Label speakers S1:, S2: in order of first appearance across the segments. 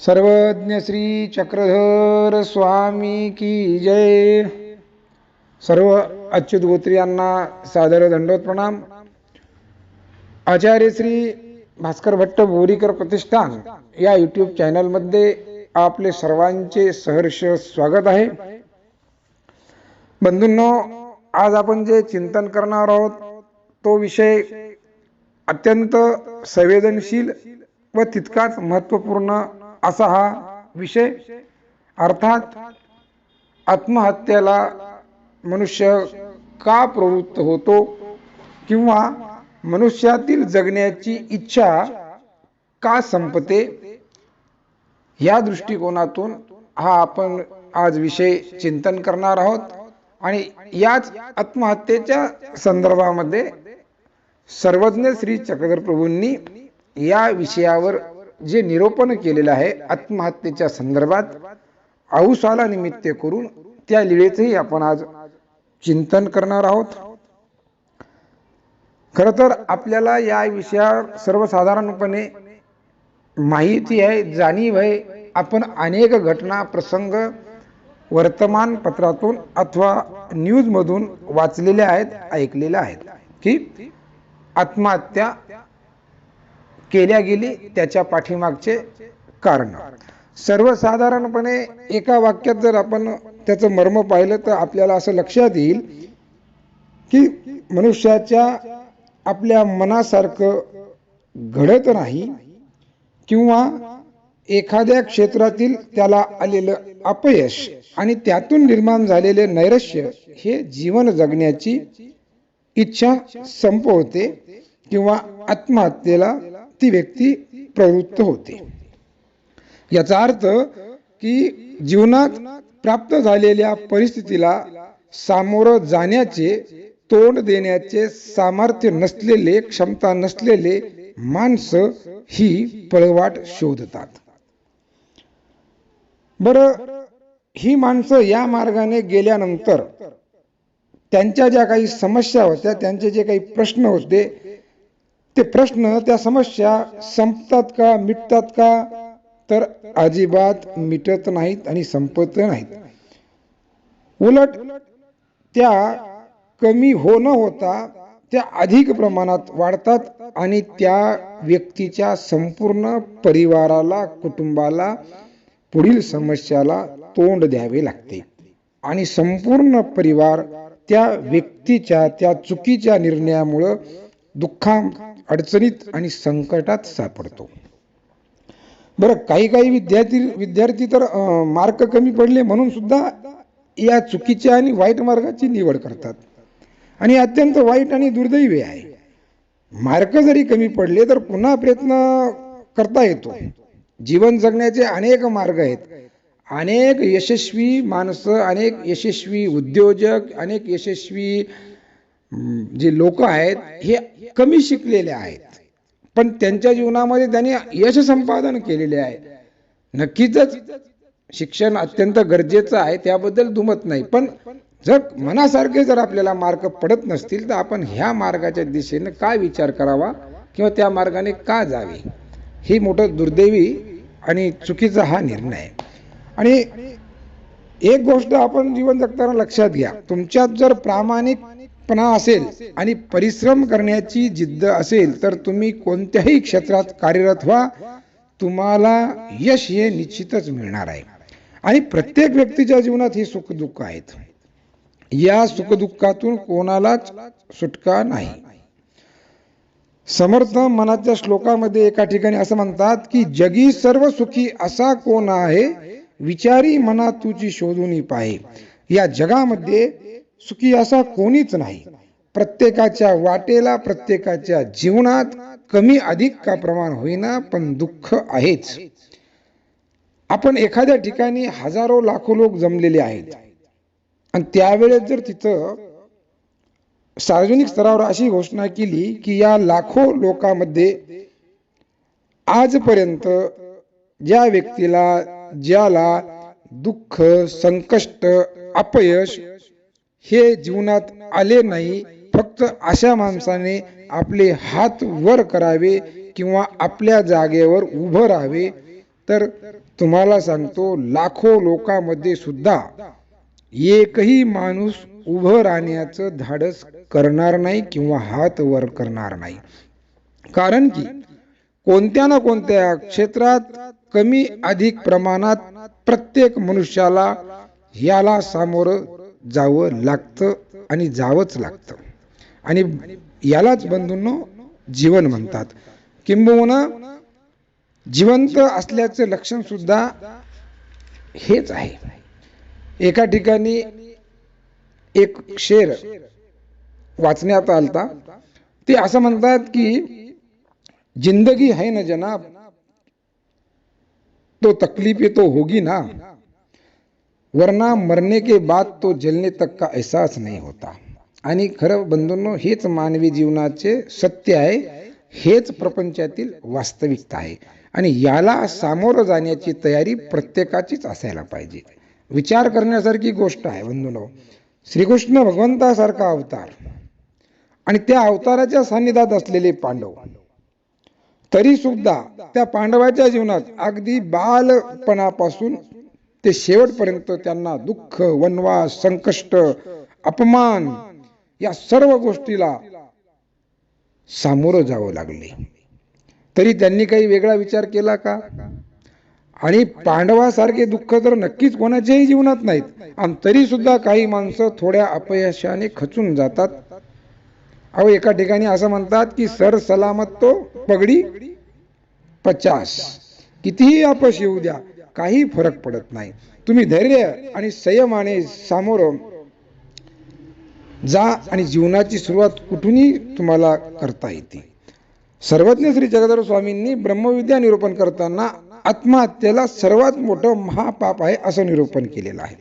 S1: सर्वज्ञ श्री चक्रधर स्वामी की जय. सर्व अच्युत गोत्री यांना सादर दंडोत प्रणाम आचार्य श्री भास्कर भट्ट बोरीकर प्रतिष्ठान या यूट्यूब चॅनलमध्ये आपले सर्वांचे सहर्ष स्वागत आहे. बंधूंनो आज आपण जे चिंतन करणार आहोत तो विषय अत्यंत संवेदनशील व तितकाच महत्त्वपूर्ण असा हा विषय. अर्थात आत्महत्येला मनुष्य का प्रवृत्त होतो किंवा मनुष्यातील जगण्याची इच्छा का संपते या दृष्टिकोनातून हा आपण आज विषय चिंतन करणार आहोत. आणि याच आत्महत्येच्या संदर्भामध्ये सर्वज्ञ श्री चक्रधर प्रभूंनी या विषयावर जे निरोपण केलेलं आहे आत्महत्येच्या संदर्भात औसाला निमित्त करून त्या लिळेचंही आपण आज चिंतन करणार आहोत. खर तर आपल्याला या विषयावर सर्वसाधारणपणे माहिती आहे जाणीव आहे. आपण अनेक घटना प्रसंग वर्तमानपत्रातून अथवा न्यूजमधून वाचलेल्या आहेत ऐकलेल्या आहेत. की आत्महत्या केल्या गेली त्याच्या पाठीमागचे कारण. सर्वसाधारणपणे एका वाक्यात जर आपण त्याचं मर्म पाहिलं तर आपल्याला असं लक्षात येईल की मनुष्याच्या आपल्या मनासारखं घडत नाही किंवा एखाद्या क्षेत्रातील त्याला आलेलं अपयश आणि त्यातून निर्माण झालेले नैराश्य हे जीवन जगण्याची इच्छा संपवते किंवा आत्महत्येला ती व्यक्ती प्रवृत्त होते. याचा अर्थ की जीवनात प्राप्त झालेल्या परिस्थितीला सामोरं जाण्याचे तोंड देण्याचे सामर्थ्य नसलेले क्षमता नसलेले माणसं ही पळवाट शोधतात. बर ही माणसं या मार्गाने गेल्यानंतर त्यांच्या ज्या काही समस्या होत्या त्यांचे जे काही प्रश्न होते ते प्रश्न त्या समस्या संपतात का मिटतात का? तर अजिबात मिटत नाहीत आणि संपत नाहीत. उलट त्या कमी हो न होता त्या अधिक प्रमाणात वाढतात आणि त्या व्यक्तीच्या संपूर्ण परिवाराला कुटुंबाला पुढील समस्याला तोंड द्यावे लागते. आणि संपूर्ण परिवार त्या व्यक्तीच्या त्या चुकीच्या निर्णयामुळं दुःखा अडचणीत आणि संकटात सापडतो. बरं काही काही विद्यार्थी विद्यार्थी तर मार्क कमी पडले म्हणून सुद्धा या चुकीच्या आणि वाईट मार्गाची निवड करतात. आणि अत्यंत वाईट आणि दुर्दैवी आहे. मार्क जरी कमी पडले तर पुन्हा प्रयत्न करता येतो. जीवन जगण्याचे अनेक मार्ग आहेत. अनेक यशस्वी माणसं अनेक यशस्वी उद्योजक अनेक यशस्वी जे लोक आहेत हे कमी शिकलेले आहेत. पण त्यांच्या जीवनामध्ये त्यांनी यश संपादन केलेले आहे. नक्कीच शिक्षण अत्यंत गरजेचं आहे त्याबद्दल दुमत नाही. पण जर मनासारखे जर आपल्याला मार्ग पडत नसतील तर आपण ह्या मार्गाच्या दिशेनं काय विचार करावा किंवा त्या मार्गाने का जावे? ही मोठं दुर्दैवी आणि चुकीचा हा निर्णय. आहे आणि एक गोष्ट आपण जीवन जगताना लक्षात घ्या. तुमच्यात जर प्रामाणिक पणा असेल आणि परिश्रम करण्याची जिद्द असेल तर तुम्ही कोणत्याही क्षेत्रात कार्यरत व्हा. तुम्हाला यश हे निश्चितच मिळणार आहे. आणि प्रत्येक व्यक्तीच्या जीवनात ही सुखदुःख आहेत. या सुखदुःखातून कोणालाच सुटका नाही. समर्थ मनाच्या श्लोकामध्ये एका ठिकाणी असं म्हणतात की जगी सर्व सुखी असा कोण आहे? विचारी मना तुझी शोधून पाहे. या जगामध्ये सुखी असा कोणीच नाही. प्रत्येकाच्या वाटेला प्रत्येकाच्या जीवनात कमी अधिक का प्रमाण होईना पण दुःख आहेच. आपण एखाद्या ठिकाणी हजारो लाखो लोक जमलेले आहेत. आणि त्यावेळेस जर तिथं सार्वजनिक स्तरावर अशी घोषणा केली की या लाखो लोकांमध्ये आजपर्यंत ज्या व्यक्तीला ज्याला दुःख संकष्ट अपयश हे जीवनात आले नाही फक्त अशा माणसाने आपले हात वर करावे किंवा आपल्या जागेवर उभं राहावे. तर तुम्हाला सांगतो लाखो लोकांमध्ये सुद्धा एकही माणूस उभं राहण्याचं धाडस करणार नाही किंवा हात वर करणार नाही. कारण की कोणत्या ना कोणत्या क्षेत्रात कमी अधिक प्रमाणात प्रत्येक मनुष्याला याला सामोरं जावं लागतं आणि जावंच लागतं. आणि यालाच बंधूंनो जीवन म्हणतात. किंबहुना जिवंत असल्याचं लक्षण सुद्धा हेच आहे. एका ठिकाणी एक शेर वाचण्यात आलता. ते असं म्हणतात की जिंदगी है ना जनाब तो तकलीफ तो होगी ना. वरना मरने के बाद तो जलने तक का एहसास नहीं होता। आणि खरं बंधूंनो हेच मानवी जीवनाचे सत्य आहे हेच प्रपंचातील वास्तविकता आहे. आणि याला सामोरं जाण्याची तयारी प्रत्येकाचीच असायला पाहिजे. विचार करण्यासारखी गोष्ट आहे बंधूंनो. श्रीकृष्ण भगवंतासारखा अवतार आणि त्या अवताराच्या सान्निध्यात असलेले पांडव. तरी सुद्धा त्या पांडवाच्या जीवनात अगदी बालपणापासून ते शेवटपर्यंत त्यांना दुःख वनवास संकष्ट अपमान या सर्व गोष्टीला सामोरं जावं लागले. तरी त्यांनी काही वेगळा विचार केला का? आणि पांडवासारखे दुःख तर नक्कीच कोणाच्याही जीवनात नाहीत. आणि तरी सुद्धा काही माणसं थोड्या अपयशाने खचून जातात. अहो एका ठिकाणी असं म्हणतात की सर सलामत तो पगडी पचास. कितीही अपयश येऊ द्या काही फरक पडत नाही. तुम्ही धैर्य आणि संयमाने सामोरं जा आणि जीवनाची सुरुवात कुठूनही तुम्हाला करता येते. सर्वज्ञ श्री जगदर स्वामींनी ब्रह्मविद्या निरूपण करताना आत्महत्येला सर्वात मोठं महापाप आहे असं निरूपण केलेलं आहे.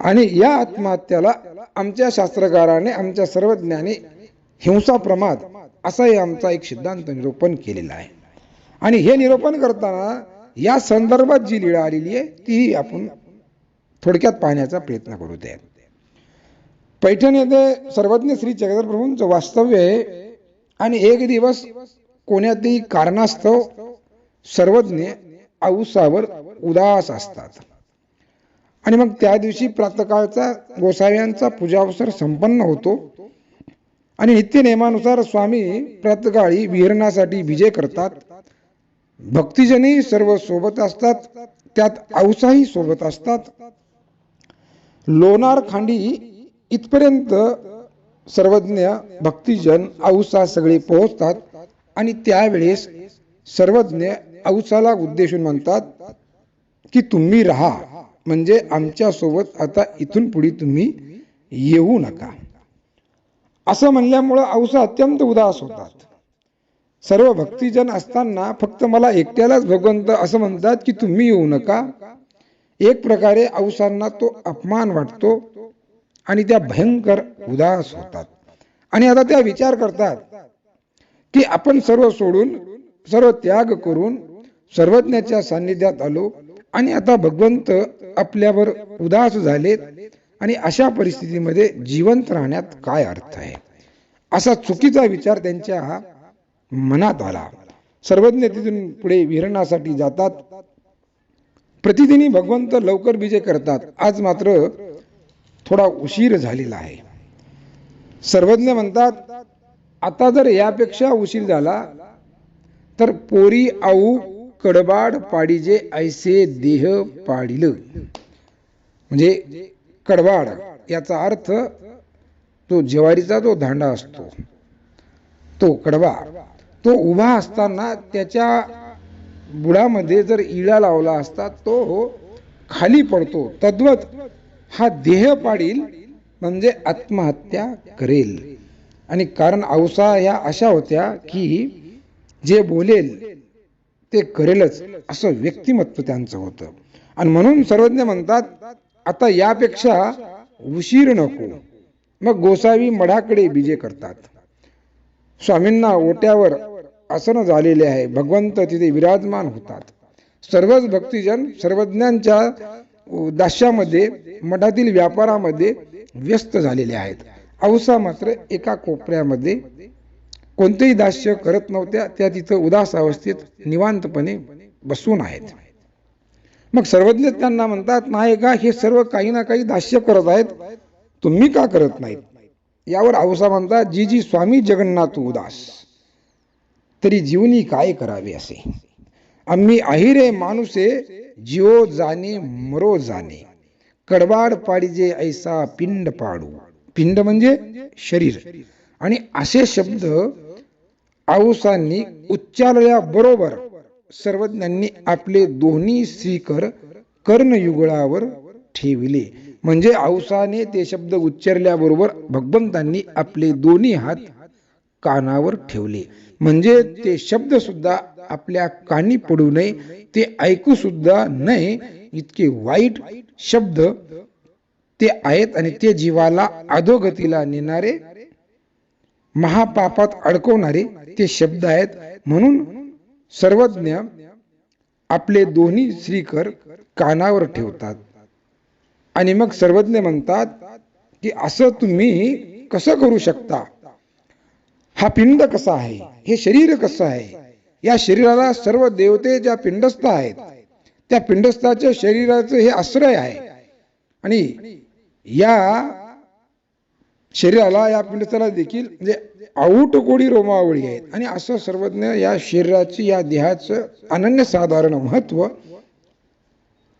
S1: आणि या आत्महत्याला आमच्या शास्त्रकाराने आमच्या सर्वज्ञाने हिंसा प्रमाद असाही आमचा एक सिद्धांत निरूपण केलेला आहे. आणि हे निरूपण करताना या संदर्भात जी लीळा आलेली आहे तीही आपण थोडक्यात पाहण्याचा प्रयत्न करू द्या पैठण येथे सर्वज्ञ श्री जगदर प्रभूंचं वास्तव्य आहे आणि एक दिवस कोण्यातही कारणास्तव सर्वज्ञ औसावर उदास असतात. आणि मग त्या दिवशी प्रातकाळचा गोसाव्यांचा पूजावसर संपन्न होतो आणि नित्य नियमानुसार स्वामी प्रातकाळी विहरणासाठी विजय करतात. भक्तिजनही सर्व सोबत असतात त्यात औसाही सोबत असतात. लोणार खांडी इथपर्यंत सर्वज्ञ भक्तिजन औसा सगळे पोहोचतात आणि त्यावेळेस सर्वज्ञ औसाला उद्देशून म्हणतात की तुम्ही राहा म्हणजे आमच्यासोबत आता इथून पुढे तुम्ही येऊ नका. असं म्हणल्यामुळं औसा अत्यंत उदास होतात. सर्व भक्तिजन असताना फक्त मला एकट्यालाच भगवंत असं म्हणतात की तुम्ही येऊ नका. एक प्रकारे औसांना तो अपमान वाटतो आणि त्या भयंकर उदास होतात. आणि आता त्या विचार करतात की आपण सर्व सोडून सर्व त्याग करून सर्वज्ञाच्या सान्निध्यात आलो आणि आता भगवंत आपल्यावर उदास झालेत आणि अशा परिस्थितीमध्ये जिवंत राहण्यात काय अर्थ आहे? असा चुकीचा विचार त्यांच्या मनात आला. सर्वज्ञ तिथून पुढे विहरणासाठी जातात. प्रतिदिनी भगवंत लवकर विजय करतात. आज मात्र थोडा उशीर झालेला आहे. सर्वज्ञ म्हणतात आता जर यापेक्षा उशीर झाला तर पोरी आऊ कडबाड पाडीजे ऐसे देह पाडिल. म्हणजे कडबाड याचा अर्थ तो ज्वारीचा जो दांडा असतो तो कडवा. तो उभा असताना त्याच्या बुडामध्ये जर इळा लावला असता तो खाली पडतो. तद्वत हा देह पाडील म्हणजे आत्महत्या करेल. आणि कारण औसा ह्या अशा होत्या की जे बोलेल ते करेलच असं व्यक्तिमत्व त्यांचं होतं. आणि म्हणून सर्वज्ञ म्हणतात आता यापेक्षा उशीर नको. मग गोसावी मढाकडे बीजे करतात. स्वामींना ओट्यावर आसनं झालेले आहे. भगवंत तिथे विराजमान होतात. सर्वच भक्तिजन सर्वज्ञांच्या दास्यामध्ये मठातील व्यापारामध्ये व्यस्त झालेले आहेत. औसा मात्र एका कोपऱ्यामध्ये कोणतेही दास्य करत नव्हत्या. त्या तिथं उदास अवस्थेत निवांतपणे बसून आहेत. मग सर्वज्ञ त्यांना म्हणतात नाही का हे सर्व काही ना काही दास्य करत आहेत. तुम्ही का करत नाहीत? यावर औसा म्हणतात जी जी स्वामी जगन्नाथ उदास. तरी जीवनी काय करावे असे? आम्ही आहिरे माणुसे जिओ जाणे मरो जाणे कडवाड पाडिजे ऐसा पिंड पाडू. पिंड म्हणजे शरीर. आणि असे शब्द आऊसांनी उच्चारल्याबरोबर सर्वज्ञांनी आपले दोन्ही श्रीकर कर्णयुगळावर ठेविले. म्हणजे औसाने ते शब्द उच्चारल्याबरोबर भगवंतांनी आपले दोन्ही हात कानावर ठेवले. म्हणजे ते शब्द सुद्धा आपल्या कानी पडू नये ते ऐकू सुद्धा नये. इतके वाईट शब्द ते आहेत आणि ते जीवाला अधोगतीला नेणारे महापापात अडकवणारे ते शब्द आहेत. म्हणून सर्वज्ञ आपले दोन्ही श्रीकर कानावर ठेवतात. आणि मग सर्वज्ञ म्हणतात की असं तुम्ही कसं करू शकता? हा पिंड कसा आहे? हे शरीर कसं आहे? या शरीराला सर्व देवते ज्या पिंडस्थ आहेत त्या पिंडस्थाच्या शरीराचं हे आश्रय आहे. आणि या शरीराला या पिंडस्थाला देखील म्हणजे आऊट कोडी रोमावळी आहेत. आणि असं सर्वज्ञ या शरीराची या देहाचं अनन्यसाधारण महत्त्व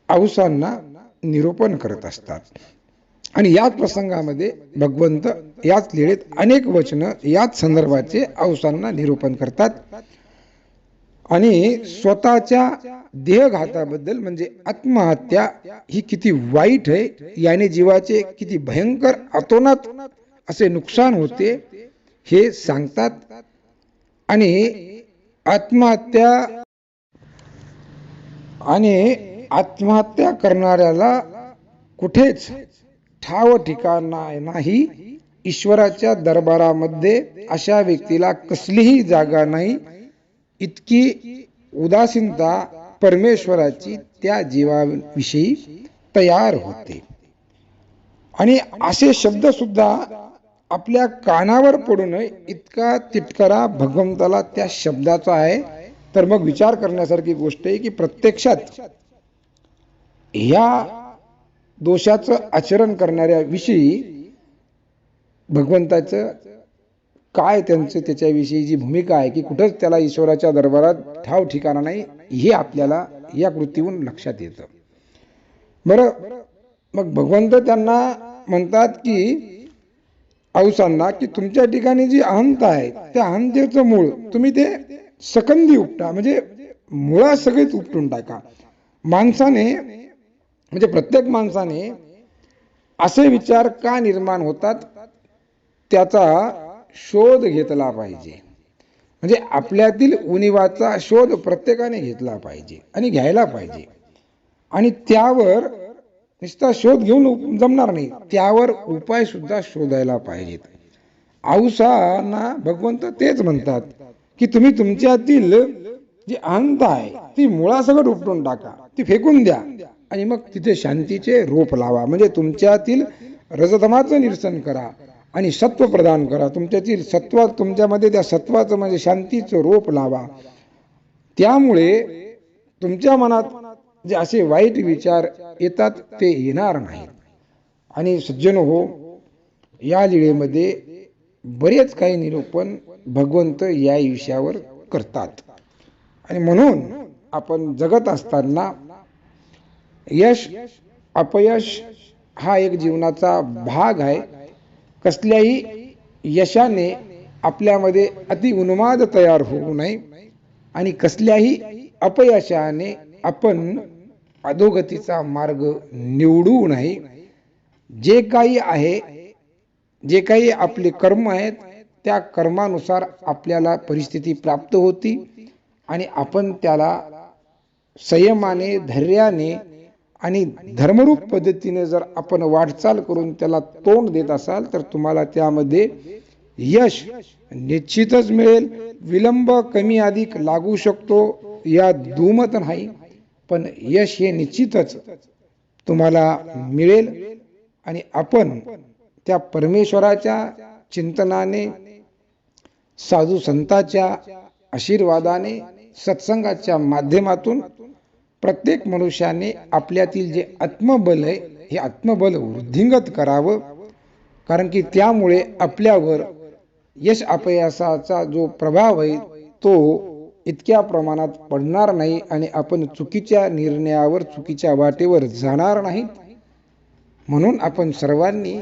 S1: औसांना निरूपण करत असतात. आणि याच प्रसंगामध्ये भगवंत याच लिळेत अनेक वचन याच संदर्भाचे अवसांना निरूपण करतात. आणि स्वतःच्या देहघाताबद्दल म्हणजे आत्महत्या ही किती वाईट आहे याने जीवाचे किती भयंकर अतोनात असे नुकसान होते हे सांगतात. आणि आत्महत्या आणि आत्महत्या करणाऱ्याला कुठेच ठाव ठिकाणा नाही ईश्वराच्या दरबारामध्ये अशा व्यक्तीला कसलीही जागा नाही इतकी उदासीनता परमेश्वराची त्या जीवाविषयी तयार होते. आणि असे शब्द सुद्धा आपल्या कानावर पडू नये इतका तिटकरा भगवंताला त्या शब्दाचा आहे. तर मग विचार करण्यासारखी गोष्ट आहे की प्रत्यक्षात या दोषाचं आचरण करणाऱ्या विषयी भगवंताचं काय त्यांचं त्याच्याविषयी जी भूमिका आहे की कुठंच त्याला ईश्वराच्या दरबारात ठाव ठिकाणा नाही हे आपल्याला या कृतीहून लक्षात येतं. बरं मग भगवंत त्यांना म्हणतात की औसांना की तुमच्या ठिकाणी जी अहंता आहे त्या अहंतेचं मूळ तुम्ही ते सकंदी उपटा म्हणजे मुळा सगळीच उपटून टाका. माणसाने म्हणजे प्रत्येक माणसाने असे विचार का निर्माण होतात? त्याचा शोध घेतला पाहिजे. म्हणजे आपल्यातील उणिवाचा शोध प्रत्येकाने घेतला पाहिजे आणि घ्यायला पाहिजे. आणि त्यावर नुसता शोध घेऊन जमणार नाही. त्यावर उपाय सुद्धा शोधायला पाहिजेत. आऊसांना भगवंत तेच म्हणतात की तुम्ही तुमच्यातील जी अहंता आहे ती मुळासकट उपटून टाका ती फेकून द्या. आणि मग तिथे शांतीचे रोप लावा. म्हणजे तुमच्यातील रजतमाचं निरसन करा आणि सत्व प्रदान करा. तुमच्यातील सत्व तुमच्यामध्ये त्या सत्वाचं म्हणजे शांतीचं रोप लावा. त्यामुळे तुमच्या मनात जे असे वाईट विचार येतात ते येणार नाहीत. आणि सज्जन हो या लिळेमध्ये बरेच काही निरूपण भगवंत या विषयावर करतात. आणि म्हणून आपण जगत असताना यश अपयश हा एक जीवनाचा भाग आहे. कसल्याही यशाने आपल्यामध्ये अति उन्माद तयार होऊ नये आणि कसल्याही अपयशाने आपण अधोगतीचा मार्ग निवडू नये. जे काही आहे जे काही आपले कर्म आहेत त्या कर्मानुसार आपल्याला परिस्थिती प्राप्त होती आणि आपण त्याला संयमाने धैर्याने आणि धर्मरूप पद्धतीने जर आपण वाटचाल करून त्याला तोंड देत असाल तर तुम्हाला त्यामध्ये यश निश्चितच मिळेल. विलंब कमी अधिक लागू शकतो या दुमत नाही पण यश हे निश्चितच तुम्हाला मिळेल. आणि आपण त्या परमेश्वराच्या चिंतनाने साधू संताच्या आशीर्वादाने सत्संगाच्या माध्यमातून प्रत्येक मनुष्याने आपल्यातील जे आत्मबल आहे हे आत्मबल वृद्धिंगत करावं. कारण की त्यामुळे आपल्यावर यश अपयशाचा जो प्रभाव आहे तो इतक्या प्रमाणात पडणार नाही आणि आपण चुकीच्या निर्णयावर चुकीच्या वाटेवर जाणार नाहीत म्हणून आपण सर्वांनी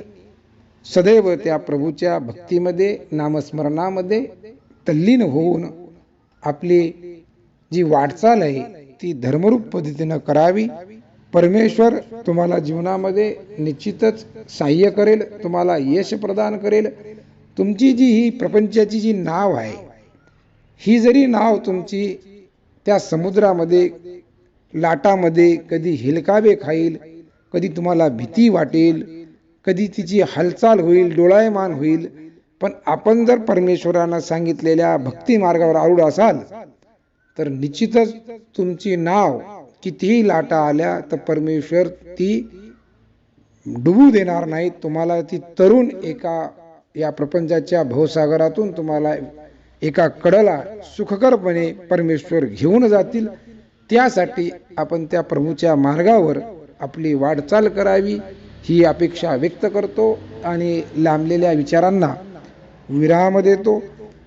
S1: सदैव त्या प्रभूच्या भक्तीमध्ये नामस्मरणामध्ये तल्लीन होऊन आपली जी वाटचाल आहे ती धर्मरूप पद्धतीनं करावी. परमेश्वर तुम्हाला जीवनामध्ये निश्चितच सहाय्य करेल तुम्हाला यश प्रदान करेल. तुमची जी ही प्रपंचाची जी नाव आहे ही जरी नाव तुमची त्या समुद्रामध्ये लाटामध्ये कधी हिलकावे खाईल कधी तुम्हाला भीती वाटेल कधी तिची हालचाल होईल डोळायमान होईल पण आपण जर परमेश्वरानं सांगितलेल्या भक्ती मार्गावर आरूढ असाल तर निश्चितच तुमची नाव कितीही लाटा आल्या तर परमेश्वर ती डुबू देणार नाही. तुम्हाला ती तरुण एका या प्रपंचाच्या भवसागरातून तुम्हाला एका कडला सुखकरपणे परमेश्वर घेऊन जातील. त्यासाठी आपण त्या प्रभूच्या मार्गावर आपली वाटचाल करावी ही अपेक्षा व्यक्त करतो आणि लांबलेल्या विचारांना विराम देतो.